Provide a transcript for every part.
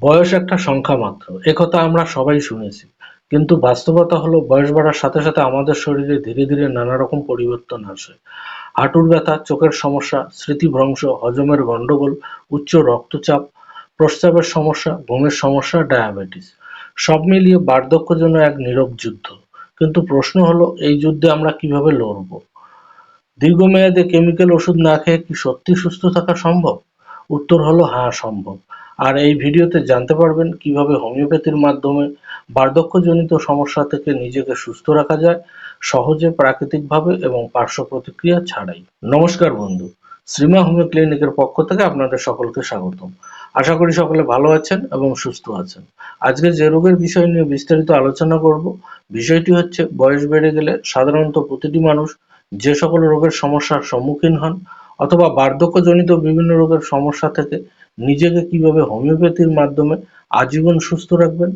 বয়স একটা সংখ্যা মাত্র। একথা আমরা সবাই শুনেছি। কিন্তু বাস্তবতা হলো, বয়স বাড়ার সাথে সাথে আমাদের শরীরে ধীরে ধীরে নানা রকম পরিবর্তন আসে। হাঁটুর ব্যথা, চোখের সমস্যা, স্মৃতিভ্রংশ, হজমের গন্ডগোল, উচ্চ রক্তচাপ, প্রস্রাবের সমস্যা, ঘুমের সমস্যা, ডায়াবেটিস। সব মিলিয়ে বার্ধক্য যেন এক নীরব যুদ্ধ। কিন্তু প্রশ্ন হলো, এই যুদ্ধে আমরা কীভাবে লড়ব? দীর্ঘমেয়াদে কেমিক্যাল ওষুধ না খেয়ে কি সত্যি সুস্থ থাকা সম্ভব? উত্তর হলো হ্যাঁ সম্ভব। আর এই ভিডিওতে জানতে পারবেন কীভাবে হোমিওপ্যাথির মাধ্যমে বার্ধক্যজনিত সমস্যা থেকে নিজেকে সুস্থ রাখা যায়, সহজে প্রাকৃতিকভাবে এবং পার্শ্ব প্রতিক্রিয়া ছাড়াই। নমস্কার বন্ধু, শ্রীমা হোমিও ক্লিনিকের পক্ষ থেকে আপনাদের সকলকে স্বাগতম। আশা করি সকলে ভালো আছেন এবং সুস্থ আছেন। আজকে যে রোগের বিষয় নিয়ে বিস্তারিত আলোচনা করব, বিষয়টি হচ্ছে বয়স বেড়ে গেলে সাধারণত প্রতিটি মানুষ যে সকল রোগের সমস্যার সম্মুখীন হন অথবা বার্ধক্যজনিত বিভিন্ন রোগের সমস্যা থেকে নিজেকে কীভাবে হোমিওপ্যাথির মাধ্যমে আজীবন সুস্থ রাখবেন,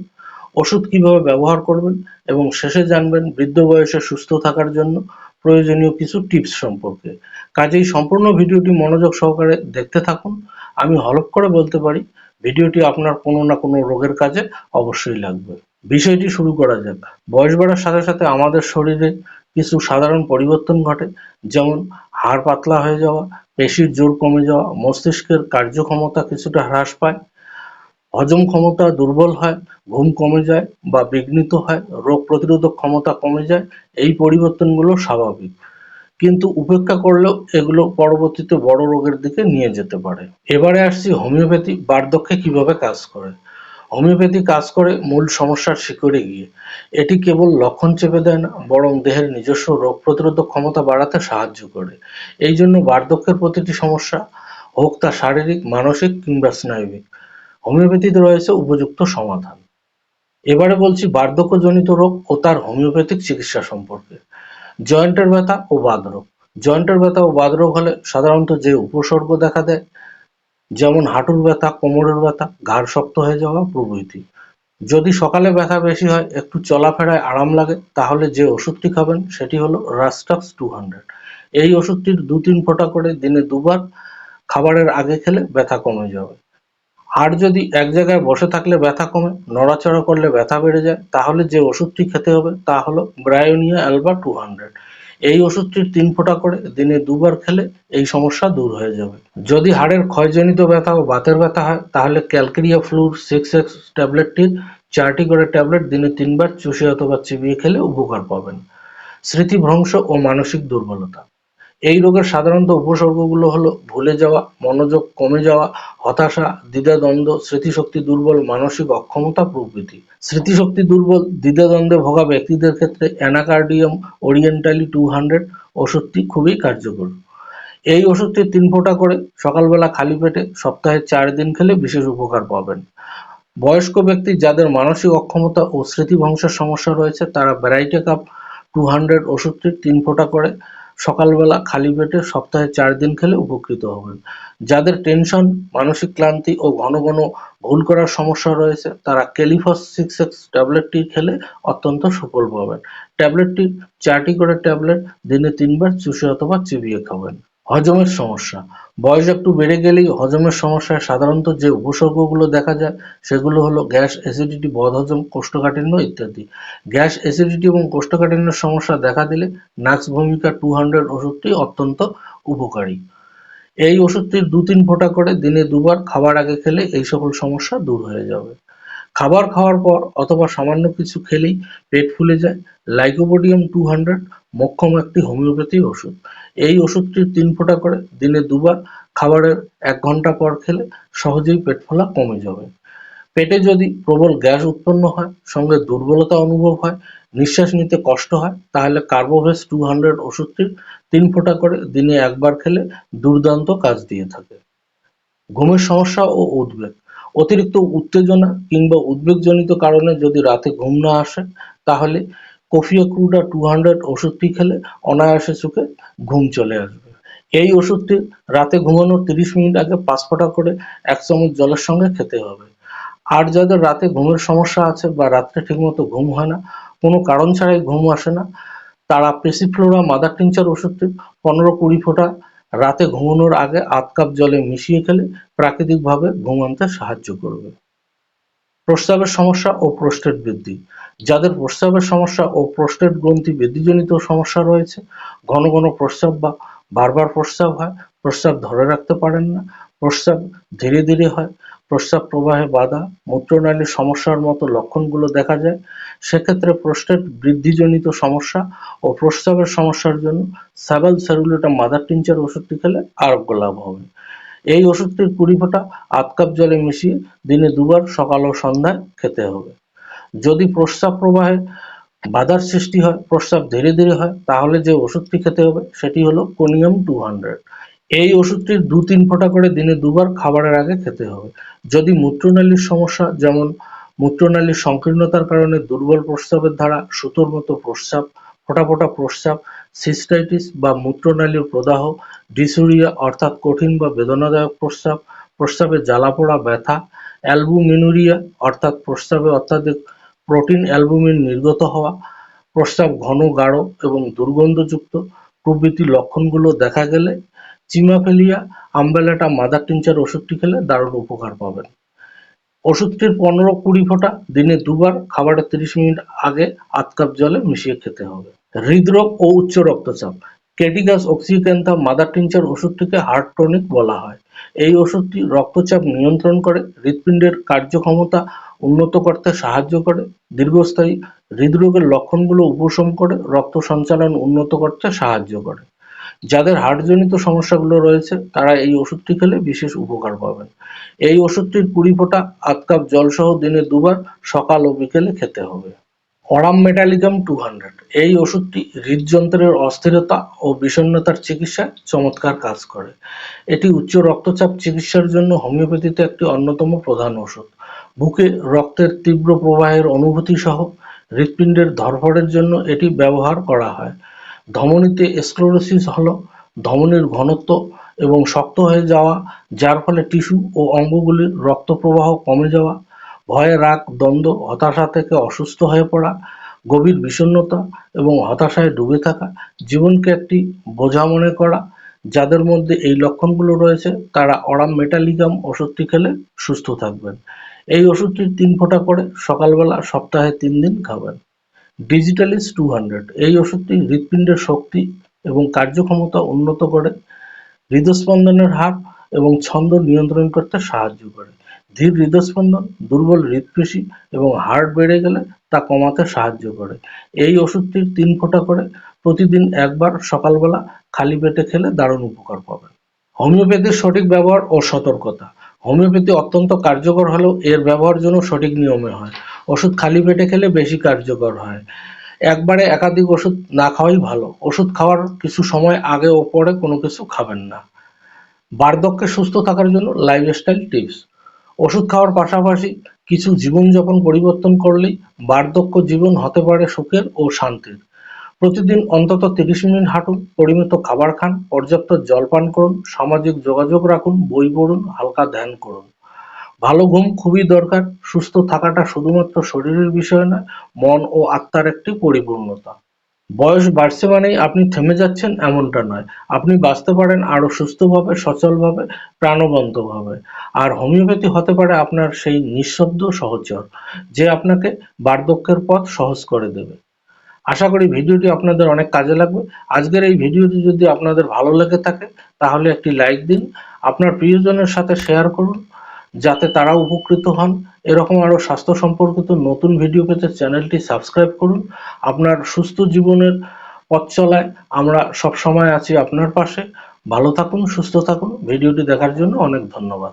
ওষুধ কীভাবে ব্যবহার করবেন এবং শেষে জানবেন বৃদ্ধ বয়সে সুস্থ থাকার জন্য প্রয়োজনীয় কিছু টিপস সম্পর্কে। কাজেই সম্পূর্ণ ভিডিওটি মনোযোগ সহকারে দেখতে থাকুন। আমি হলপ করে বলতে পারি, ভিডিওটি আপনার কোনো না কোনো রোগের কাজে অবশ্যই লাগবে। বিষয়টি শুরু করা যাক। বয়স বাড়ার সাথে সাথে আমাদের শরীরে কিছু সাধারণ পরিবর্তন ঘটে, যেমন হাড় পাতলা হয়ে যাওয়া, পেশির জোর কমে যাওয়া, মস্তিষ্কের কার্যক্ষমতা কিছুটা হ্রাস পায়, হজম ক্ষমতা দুর্বল হয়, ঘুম কমে যায় বা বিঘ্নিত হয়, রোগ প্রতিরোধক ক্ষমতা কমে যায়, এই পরিবর্তনগুলো স্বাভাবিক। কিন্তু উপেক্ষা করলেও এগুলো পরবর্তীতে বড় রোগের দিকে নিয়ে যেতে পারে। এবারে আসছি হোমিওপ্যাথি, বার্ধক্যে কীভাবে কাজ করে? হোমিওপ্যাথি কাজ করে মূল সমস্যার শিকড়ে গিয়ে। এটি কেবল লক্ষণ চেপে দেয় না, বরং দেহের নিজস্ব রোগ প্রতিরোধক ক্ষমতা বাড়াতে সাহায্য করে। এই জন্য বার্ধক্যের প্রতিটি সমস্যা, হোক তা শারীরিক, মানসিক কিংবা স্নায়বিক, হোমিওপ্যাথিতে রয়েছে উপযুক্ত সমাধান। এবারে বলছি বার্ধক্যজনিত রোগ ও তার হোমিওপ্যাথিক চিকিৎসা সম্পর্কে। জয়েন্টের ব্যথা ও বাতরোগ জয়েন্টের ব্যথা ও বাতরোগ হলে সাধারণত যে উপসর্গ দেখা দেয় যেমন হাঁটুর ব্যথা, কোমরের ব্যথা, ঘাড় শক্ত হয়ে যাওয়া প্রভৃতি। যদি সকালে ব্যথা বেশি হয়, একটু চলাফেরায় আরাম লাগে, তাহলে যে ওষুধটি খাবেন সেটি হলো রাস্টাক্স টু হান্ড্রেড এই ওষুধটির দু তিন ফোঁটা করে দিনে দুবার খাবারের আগে খেলে ব্যথা কমে যাবে। আর যদি এক জায়গায় বসে থাকলে ব্যথা কমে, নড়াচড়া করলে ব্যথা বেড়ে যায়, তাহলে যে ওষুধটি খেতে হবে তা হলো ব্রায়োনিয়া অ্যালবা টু হান্ড্রেড এই ওষুধটির তিন ফোঁটা করে দিনে দুবার খেলে এই সমস্যা দূর হয়ে যাবে। যদি হাড়ের ক্ষয়জনিত ব্যথা ও বাতের ব্যথা হয়, তাহলে ক্যালকেরিয়া ফ্লুর সিক্স এক্স ট্যাবলেটটির চারটি করে ট্যাবলেট দিনে তিনবার চুষে অথবা চিবিয়ে খেলে উপকার পাবেন। স্মৃতিভ্রংশ ও মানসিক দুর্বলতা। এই রোগের সাধারণত উপসর্গগুলো হলো ভুলে যাওয়া, মনোযোগ কমে যাওয়া, হতাশা, দ্বিধাদ্বন্দ্ব, স্মৃতিশক্তি দুর্বল, মানসিক অক্ষমতা প্রভৃতি স্মৃতিশক্তি দুর্বল, দ্বিধাদ্বন্দ্বে ভোগা ব্যক্তিদের ক্ষেত্রে অ্যানাকার্ডিয়াম, ওরিয়েন্টালি টু হান্ড্রেড ওষুধটি খুবই কার্যকর। এই ওষুধটি তিন ফোঁটা করে সকালবেলা খালি পেটে সপ্তাহে চার দিন খেলে বিশেষ উপকার পাবেন। বয়স্ক ব্যক্তি যাদের মানসিক অক্ষমতা ও স্মৃতিভ্রংশের সমস্যা রয়েছে, তারা ব্যারাইটে কাপ টু হান্ড্রেড ওষুধটি তিন ফোঁটা করে সকালবেলা খালি পেটে সপ্তাহে চার দিন খেলে উপকৃত হবেন। যাদের টেনশন, মানসিক ক্লান্তি ও ঘন ঘন ভুল করার সমস্যা রয়েছে, তারা ক্যালিফস সিক্স এক্স ট্যাবলেটটি খেলে অত্যন্ত সফল পাবেন। ট্যাবলেটটি চারটি করে ট্যাবলেট দিনে তিনবার, চুষে অথবা চিবিয়ে খাবেন। হজমের সমস্যা। বয়স একটু বেড়ে গেলেই হজমের সমস্যায় সাধারণত যে উপসর্গগুলো দেখা যায়, সেগুলো হলো গ্যাস, অ্যাসিডিটি বদহজম কোষ্ঠকাঠিন্য ইত্যাদি। গ্যাস, অ্যাসিডিটি এবং কোষ্ঠকাঠিন্যের সমস্যা দেখা দিলে নাক্স ভূমিকা টু হান্ড্রেড ওষুধটি অত্যন্ত উপকারী। এই ওষুধটি দু তিন ফোঁটা করে দিনে দুবার খাবার আগে খেলে এই সকল সমস্যা দূর হয়ে যাবে। খাবার খাওয়ার পর অথবা সামান্য কিছু খেলেই পেট ফুলে যায়। লাইকোপোডিয়াম টু হান্ড্রেড মক্ষম একটি হোমিওপ্যাথি ওষুধ। এই ওষুধটি তিন ফোঁটা করে দিনে দুবার খাবারের এক ঘণ্টা পর খেলে সহজেই পেট ফোলা কমে যাবে। পেটে যদি প্রবল গ্যাস উৎপন্ন হয়, সঙ্গে দুর্বলতা অনুভব হয়, নিঃশ্বাস নিতে কষ্ট হয়, তাহলে কার্বোভেস টু হান্ড্রেড ওষুধটি তিন ফোঁটা করে দিনে একবার খেলে দুর্দান্ত কাজ দিয়ে থাকে। ঘুমের সমস্যা ও উদ্বেগ। অতিরিক্ত উত্তেজনা কিংবা উদ্বেগজনিত কারণে যদি রাতে ঘুম না আসে, তাহলে কফিয়া ক্রুডা টু হান্ড্রেড ওষুধটি খেলে অনায়াসে চোখে ঘুম চলে আসবে। এই ওষুধটি রাতে ঘুমানোর তিরিশ মিনিট আগে পাঁচ ফোঁটা করে এক চামচ জলের সঙ্গে খেতে হবে। আর যাদের রাতে ঘুমের সমস্যা আছে বা রাত্রে ঠিকমতো ঘুম হয় না, কোনো কারণ ছাড়াই ঘুম আসে না, তারা পেসিফ্লোরা মাদার টিংচার ওষুধটি পনেরো কুড়ি ফোঁটা রাতে ঘুমানোর আগে আধ কাপ জলে মিশিয়ে খেলে প্রাকৃতিকভাবে ঘুমানতে সাহায্য করবে। প্রস্রাবের সমস্যা ও প্রস্টেট বৃদ্ধি। যাদের প্রস্রাবের সমস্যা ও প্রস্টেট গ্রন্থি বৃদ্ধিজনিত সমস্যা রয়েছে, ঘন ঘন প্রস্রাব বা বারবার প্রস্রাব হয়, প্রস্রাব ধরে রাখতে পারেন না, প্রস্রাব ধীরে ধীরে হয় প্রস্রাব প্রবাহে বাধা, মূত্রনালীর সমস্যার মতো লক্ষণগুলো দেখা যায়। সেক্ষেত্রে প্রোস্টেট বৃদ্ধিজনিত সমস্যা ও প্রস্রাবের সমস্যার জন্য স্যাবাল সেরুলেটা মাদার টিনচার ওষুধটি খেলে আরোগ্য লাভ হবে। এই ওষুধটির কুড়ি ফোঁটা আধ কাপ জলে মিশিয়ে দিনে দুবার সকাল ও সন্ধ্যায় খেতে হবে। যদি প্রস্রাব প্রবাহে বাধার সৃষ্টি হয়, প্রস্রাব ধীরে ধীরে হয়, তাহলে যে ওষুধটি খেতে হবে সেটি হলো কোনিয়াম টু হান্ড্রেড। এই ওষুধটি দু তিন ফোঁটা করে দিনে দুবার খাবারের আগে খেতে হবে। যদি মূত্রনালীর সমস্যা, যেমন মূত্রনালীর সংকীর্ণতার কারণে দুর্বল প্রস্রাবের ধারা, সুতোর মতো প্রস্রাব, ফোঁটা ফোঁটা প্রস্রাব, সিস্টাইটিস বা মূত্রনালীর প্রদাহ ডিসুরিয়া অর্থাৎ কঠিন বা বেদনাদায়ক প্রস্রাব, প্রস্রাবে জ্বালাপোড়া, ব্যথা, অ্যালবুমিনুরিয়া অর্থাৎ প্রস্রাবে অত্যাধিক প্রোটিন, অ্যালবুমিন নির্গত হওয়া, প্রস্রাব ঘন, গাঢ় এবং দুর্গন্ধযুক্ত প্রভৃতি লক্ষণগুলো দেখা গেলে চিমাফেলিয়া আমবেলাটা মাদার টিনচার ওষুধটি খেলে দারুণ উপকার পাবেন। ওষুধটির পনেরো কুড়ি ফোঁটা দিনে দুবার, খাবারের তিরিশ মিনিট আগে আধ কাপ জলে মিশিয়ে খেতে হবে। হৃদরোগ ও উচ্চ রক্তচাপ কেটিগাস অক্সিক্যান্থা মাদার টিনচার ওষুধটিকে হার্ট টনিক বলা হয়। এই ওষুধটি রক্তচাপ নিয়ন্ত্রণ করে, হৃৎপিণ্ডের কার্যক্ষমতা উন্নত করতে সাহায্য করে, দীর্ঘস্থায়ী হৃদরোগের লক্ষণগুলো উপশম করে রক্ত সঞ্চালন উন্নত করতে সাহায্য করে। যাদের হার্টজনিত সমস্যাগুলো রয়েছে, তারা এই ওষুধটি খেলে বিশেষ উপকার পাবেন। এই ওষুধটির কুড়ি ফোঁটা আধ কাপ জলসহ দিনে দুবার সকাল ও বিকেলে খেতে হবে। Aurum metallicum two hundred. এই ওষুধটি হৃদযন্ত্রের অস্থিরতা ও বিষণ্ণতার চিকিৎসায় চমৎকার কাজ করে। এটি উচ্চ রক্তচাপ চিকিৎসার জন্য হোমিওপ্যাথিতে একটি অন্যতম প্রধান ওষুধ। বুকে রক্তের তীব্র প্রবাহের অনুভূতি সহ হৃৎপিণ্ডের ধরফড়ের জন্য এটি ব্যবহার করা হয়। ধমনীতে স্ক্লেরোসিস হলো, ধমনীর ঘনত্ব এবং শক্ত হয়ে যাওয়া, যার ফলে টিস্যু ও অঙ্গগুলির রক্ত প্রবাহ কমে যাওয়া, ভয় রাগ, দ্বন্দ্ব, হতাশা থেকে অসুস্থ হয়ে পড়া, গভীর বিষণ্ণতা এবং হতাশায় ডুবে থাকা জীবনকে একটি বোঝা মনে করা, যাদের মধ্যে এই লক্ষণগুলো রয়েছে, তারা অরাম মেটালিগাম ওষুধটি খেলে সুস্থ থাকবেন। এই ওষুধটির তিন ফোঁটা করে সকালবেলা সপ্তাহে তিন দিন খাবেন। ডিজিটালিস টু হান্ড্রেড এই ওষুধটি হৃৎপিণ্ডের শক্তি এবং কার্যক্ষমতা উন্নত করে, হৃদস্পন্দনের হার এবং ছন্দ নিয়ন্ত্রণ করতে সাহায্য করে। ধীর হৃদস্পন্দন, দুর্বল হৃৎপেশি এবং হার্ট বেড়ে গেলে তা কমাতে সাহায্য করে। এই ওষুধটির তিন ফোঁটা করে প্রতিদিন একবার সকালবেলা খালি পেটে খেলে দারুণ উপকার পাবেন হোমিওপ্যাথির সঠিক ব্যবহার ও সতর্কতা। হোমিওপ্যাথি অত্যন্ত কার্যকর হলেও এর ব্যবহার যেন সঠিক নিয়মে হয়। ওষুধ খালি পেটে খেলে বেশি কার্যকর হয়। একবারে একাধিক ওষুধ না খাওয়াই ভালো। ওষুধ খাওয়ার কিছু সময় আগে ও পরে কোনো কিছু খাবেন না। বার্ধক্যে সুস্থ থাকার জন্য লাইফস্টাইল টিপস ওষুধ খাওয়ার পাশাপাশি কিছু জীবনযাপন পরিবর্তন করলেই বার্ধক্য জীবন হতে পারে সুখের ও শান্তির। প্রতিদিন অন্তত তিরিশ মিনিট হাঁটুন, পরিমিত খাবার খান, পর্যাপ্ত জল পান করুন, সামাজিক যোগাযোগ রাখুন, বই পড়ুন, হালকা ধ্যান করুন। ভালো ঘুম খুবই দরকার, সুস্থ থাকাটা শুধুমাত্র শরীরের বিষয় নয়, মন ও আত্মার একটি পরিপূর্ণতা। বয়স বাড়ছে মানেই আপনি থেমে যাচ্ছেন এমনটা নয়। আপনি বাঁচতে পারেন আরও সুস্থভাবে, সচলভাবে, প্রাণবন্তভাবে। আর হোমিওপ্যাথি হতে পারে আপনার সেই নিঃশব্দ সহচর, যে আপনাকে বার্ধক্যের পথ সহজ করে দেবে। আশা করি ভিডিওটি আপনাদের অনেক কাজে লাগবে। আজকের এই ভিডিওটি যদি আপনাদের ভালো লেগে থাকে, তাহলে একটি লাইক দিন, আপনার প্রিয়জনের সাথে শেয়ার করুন যাতে তারা উপকৃত হন। এরকম আরও স্বাস্থ্য সম্পর্কিত নতুন ভিডিও পেতে চ্যানেলটি সাবস্ক্রাইব করুন। আপনার সুস্থ জীবনের পথ চলায় আমরা সবসময় আছি আপনার পাশে। ভালো থাকুন, সুস্থ থাকুন। ভিডিওটি দেখার জন্য অনেক ধন্যবাদ।